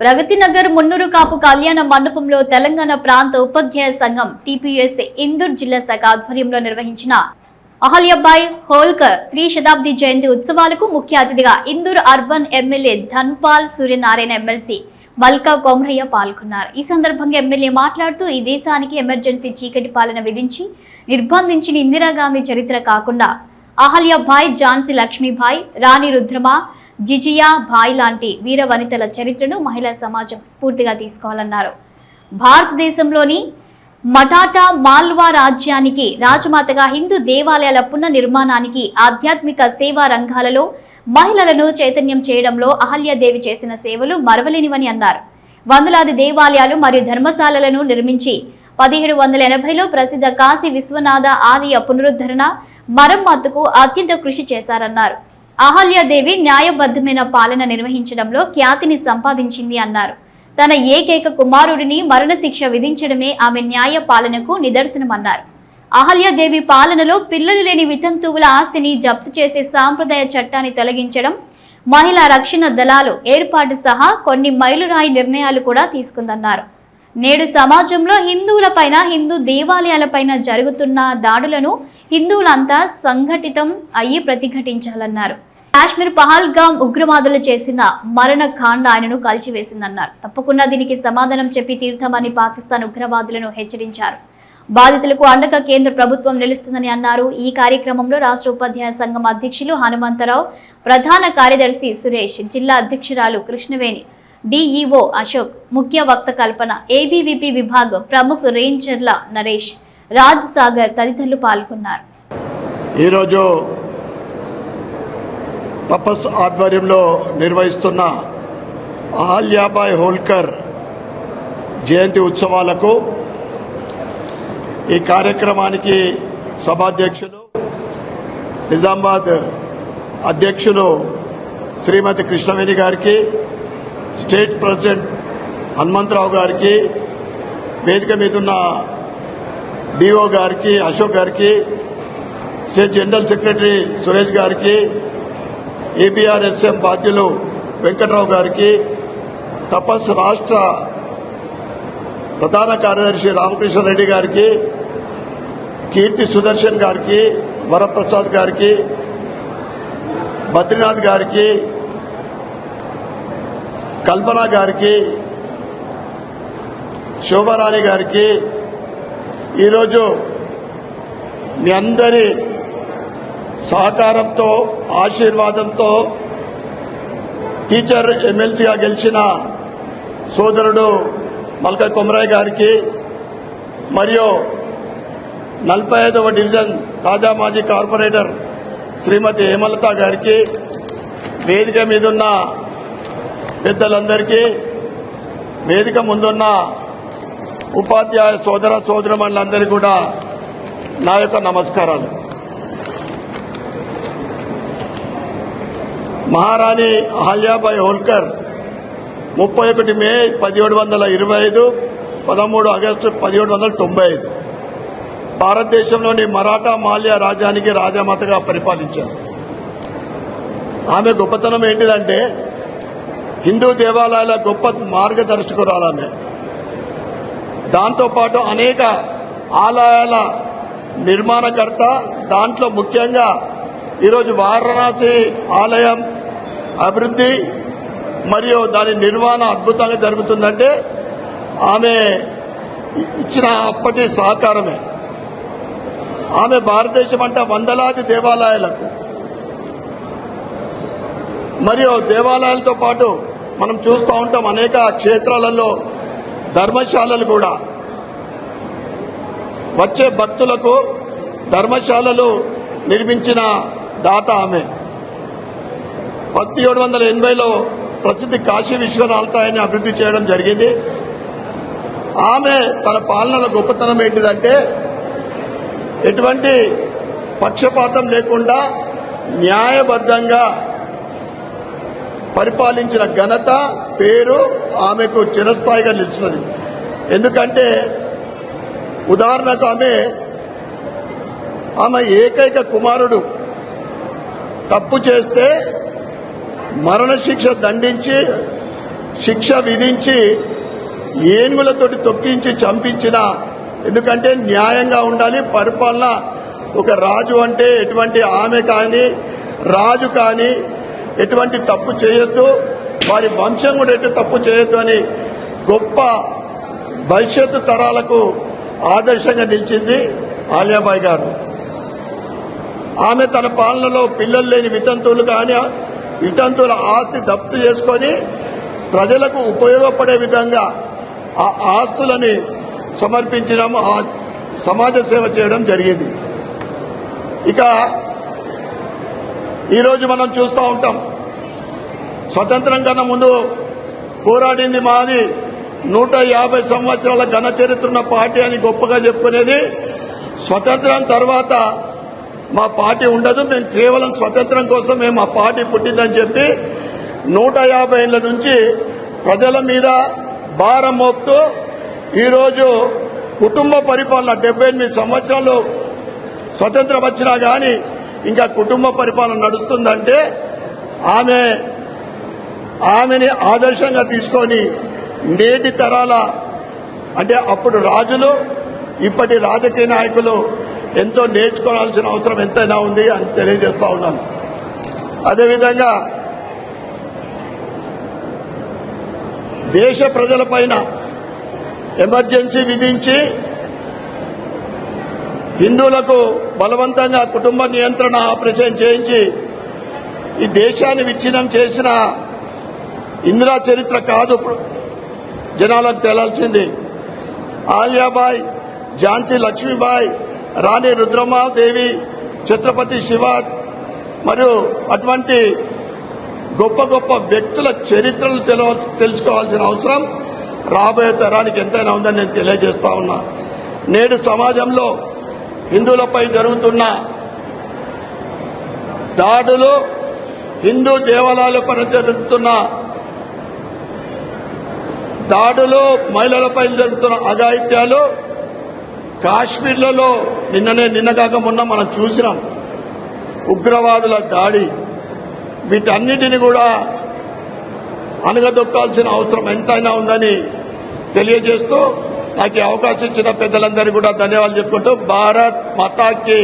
ప్రగతి నగర్ మున్నూరు కాపు కళ్యాణ మండపంలో తెలంగాణ ప్రాంత ఉపాధ్యాయ సంఘం టీపీఎస్ ఇందూర్ జిల్లా శాఖ ఆధ్వర్యంలో నిర్వహించిన అహల్యబాయ్ హోల్కర్ త్రీ శతాబ్ది జయంతి ఉత్సవాలకు ముఖ్య అతిథిగా Indur urban MLA Dhanpal Suryanarayana MLC Malka Komraiah పాల్గొన్నారు. ఈ సందర్భంగా ఎమ్మెల్యే మాట్లాడుతూ ఈ దేశానికి ఎమర్జెన్సీ చీకటి పాలన విధించి నిర్బంధించిన ఇందిరాగాంధీ చరిత్ర కాకుండా అహల్యభాయ్ ఝాన్సీ లక్ష్మీభాయ్ రాణి రుద్రమ జిజియా భాయ్ లాంటి వీర వనితల చరిత్రను మహిళా సమాజం స్ఫూర్తిగా తీసుకోవాలన్నారు. భారతదేశంలోని మటాటా మాల్వా రాజ్యానికి రాజమాతగా హిందూ దేవాలయాల పునర్నిర్మాణానికి ఆధ్యాత్మిక సేవా రంగాలలో మహిళలను చైతన్యం చేయడంలో అహల్యాదేవి చేసిన సేవలు మరవలేనివని అన్నారు. వందలాది దేవాలయాలు మరియు ధర్మశాలలను నిర్మించి పదిహేడు వందల ఎనభైలో ప్రసిద్ధ కాశీ విశ్వనాథ ఆలయ పునరుద్ధరణ మరమ్మతుకు అత్యంత కృషి చేశారన్నారు. అహల్యాదేవి న్యాయబద్ధమైన పాలన నిర్వహించడంలో ఖ్యాతిని సంపాదించింది అన్నారు. తన ఏకైక కుమారుడిని మరణశిక్ష విధించడమే ఆమె న్యాయ పాలనకు నిదర్శనమన్నారు. అహల్యాదేవి పాలనలో పిల్లలు లేని వితంతువుల ఆస్తిని జప్తు చేసే సాంప్రదాయ చట్టాన్ని తొలగించడం మహిళా రక్షణ దళాలు ఏర్పాటు సహా కొన్ని మైలురాయి నిర్ణయాలు కూడా తీసుకుందన్నారు. నేడు సమాజంలో హిందువులపైన హిందూ దేవాలయాలపైన జరుగుతున్న దాడులను హిందువులంతా సంఘటితం అయ్యి ప్రతిఘటించాలన్నారు. కాశ్మీర్ పహల్గామ్ ఉగ్రవాదులు చేసిన మరణ కాండ ఆయనను కాల్చివేసిందన్నారు. తప్పకుండా దీనికి సమాధానం చెప్పి తీర్థమని పాకిస్తాన్ ఉగ్రవాదులను హెచ్చరించారు. బాధితులకు అండగా కేంద్ర ప్రభుత్వం నిలుస్తుందని అన్నారు. ఈ కార్యక్రమంలో రాష్ట్ర ఉపాధ్యాయ సంఘం అధ్యక్షులు హనుమంతరావు ప్రధాన కార్యదర్శి సురేష్ జిల్లా అధ్యక్షురాలు కృష్ణవేణి డిఈఓ అశోక్ ముఖ్య వక్త కల్పన ఏబీవీపీ విభాగ్ ప్రముఖ రేంజర్ల నరేష్ రాజ్ సాగర్ తదితరులు పాల్గొన్నారు. ఈరోజు తపస్ ఆధ్వర్యంలో నిర్వహిస్తున్న అహల్యాబాయ్ హోల్కర్ జయంతి ఉత్సవాలకు ఈ కార్యక్రమానికి సభాధ్యక్షులు నిజామాబాద్ అధ్యక్షులు శ్రీమతి కృష్ణవేణి గారికి స్టేట్ ప్రెసిడెంట్ హనుమంతరావు గారికి వేదిక మీద ఉన్న డిఓ గారికి అశోక్ గారికి స్టేట్ జనరల్ సెక్రటరీ సురేష్ గారికి ఏబిఆర్ఎస్ఎం బాధ్యులు వెంకట్రావు గారికి తపస్ రాష్ట్ర ప్రధాన కార్యదర్శి రామకృష్ణ రెడ్డి గారికి కీర్తి సుదర్శన్ గారికి వరప్రసాద్ గారికి బద్రీనాథ్ గారికి కల్పన గారికి శోభారాణి గారికి ఈరోజు మీ అందరి సహకారంతో ఆశీర్వాదంతో టీచర్ ఎమ్మెల్సీగా గెలిచిన సోదరుడు మల్క కొమరాయ్ గారికి మరియు నలభై ఐదవ డివిజన్ తాజా మాజీ కార్పొరేటర్ శ్రీమతి హేమలత గారికి వేదిక మీదున్న పెద్దలందరికీ వేదిక ముందున్న ఉపాధ్యాయ సోదర సోదరమణులందరికీ కూడా నా యొక్క నమస్కారాలు. మహారాణి అహల్యాబాయి హోల్కర్ ముప్పై ఒకటి మే పదిహేడు వందల ఇరవై ఐదు పదమూడు ఆగస్టు పదిహేడు వందల తొంభై ఐదు. భారతదేశంలోని మరాఠా మాల్యా రాజ్యానికి రాజమాతగా పరిపాలించారు. ఆమె గొప్పతనం ఏంటిదంటే హిందూ దేవాలయాల గొప్ప మార్గదర్శకురాలామె. దాంతోపాటు అనేక ఆలయాల నిర్మాణకర్త దాంట్లో ముఖ్యంగా ఈరోజు వారణాసి ఆలయం అభివృద్ధి మరియు దాని నిర్వహణ అద్భుతంగా జరుగుతుందంటే ఆమె ఇచ్చిన అప్పటి సహకారమే. ఆమె భారతదేశం అంటే వందలాది దేవాలయాలకు మరియు దేవాలయాలతో పాటు మనం చూస్తూ ఉంటాం అనేక క్షేత్రాలలో ధర్మశాలలు కూడా. వచ్చే భక్తులకు ధర్మశాలలు నిర్మించిన దాత ఆమె. పదిహేడు వందల ఎనభైలో ప్రసిద్ధి కాశీ విశ్వనాథాన్ని అభివృద్ధి చేయడం జరిగింది. ఆమె తన పాలనలో గొప్పతనం ఏంటిదంటే ఎటువంటి పక్షపాతం లేకుండా న్యాయబద్ధంగా పరిపాలించిన ఘనత పేరు ఆమెకు చిరస్థాయిగా నిలుస్తుంది. ఎందుకంటే ఉదాహరణకు ఆమె ఆమె ఏకైక కుమారుడు. తప్పు చేస్తే మరణశిక్ష దండించి శిక్ష విధించి ఏనుగులతోటి తొక్కించి చంపించిన ఎందుకంటే న్యాయంగా ఉండాలి పరిపాలన ఒక రాజు అంటే ఎటువంటి ఆమె కానీ రాజు కానీ ఎటువంటి తప్పు చేయొద్దు వారి వంశం కూడా ఎటు తప్పు చేయొద్దు అని గొప్ప భవిష్యత్తు తరాలకు ఆదర్శంగా నిలిచింది ఆలియాబాయి గారు. ఆమె తన పాలనలో పిల్లలు లేని వితంతువులు కానీ వితంతువుల ఆస్తి దప్తు చేసుకొని ప్రజలకు ఉపయోగపడే విధంగా ఆ ఆస్తులని సమర్పించడం సమాజ సేవ చేయడం జరిగింది. ఇక ఈరోజు మనం చూస్తూ ఉంటాం. స్వతంత్రం కన్నా ముందు పోరాడింది మాది నూట యాభై సంవత్సరాల ఘన చరిత్ర ఉన్న పార్టీ అని గొప్పగా చెప్పుకునేది. స్వతంత్రం తర్వాత మా పార్టీ ఉండదు మేము కేవలం స్వతంత్రం కోసం మేము మా పార్టీ పుట్టిందని చెప్పి నూట యాభై ఏళ్ళ నుంచి ప్రజల మీద భారం మోపుతూ ఈరోజు కుటుంబ పరిపాలన డెబ్బై ఎనిమిది సంవత్సరాలు స్వతంత్రం వచ్చినా కానీ ఇంకా కుటుంబ పరిపాలన నడుస్తుందంటే ఆమె ఆమెని ఆదర్శంగా తీసుకొని నేటి తరాల అంటే అప్పుడు రాజులు ఇప్పటి రాజకీయ నాయకులు ఎంతో నేర్చుకోవాల్సిన అవసరం ఎంతైనా ఉంది అని తెలియజేస్తా ఉన్నాను. అదేవిధంగా దేశ ప్రజలపైన ఎమర్జెన్సీ విధించి హిందువులకు బలవంతంగా కుటుంబ నియంత్రణ ఆపరేషన్ చేయించి ఈ దేశాన్ని విచ్ఛిన్నం చేసిన ఇందిరా చరిత్ర కాదు జనాలకు తేలాల్సింది. ఆలియాబాయ్ ఝాన్సీ లక్ష్మీబాయి రాణి రుద్రమాదేవి ఛత్రపతి శివ మరియు అటువంటి గొప్ప గొప్ప వ్యక్తుల చరిత్రలు తెలుసుకోవాల్సిన అవసరం రాబోయే తరానికి ఎంతైనా ఉందని నేను తెలియజేస్తా ఉన్నా. నేడు సమాజంలో హిందువులపై జరుగుతున్న దాడులు హిందూ దేవాలయాలపై జరుగుతున్న దాడులు మహిళలపై జరుగుతున్న అఘాయిత్యాలు కాశ్మీర్లలో నిన్ననే నిన్నగాక మొన్న మనం చూసినాం ఉగ్రవాదుల దాడి. వీటన్నిటిని కూడా అనగదొక్కాల్సిన అవసరం ఎంతైనా ఉందని తెలియజేస్తూ నాకు అవకాశం ఇచ్చిన పెద్దలందరికీ కూడా ధన్యవాదాలు చెప్పుకుంటూ భారత్ మతాకి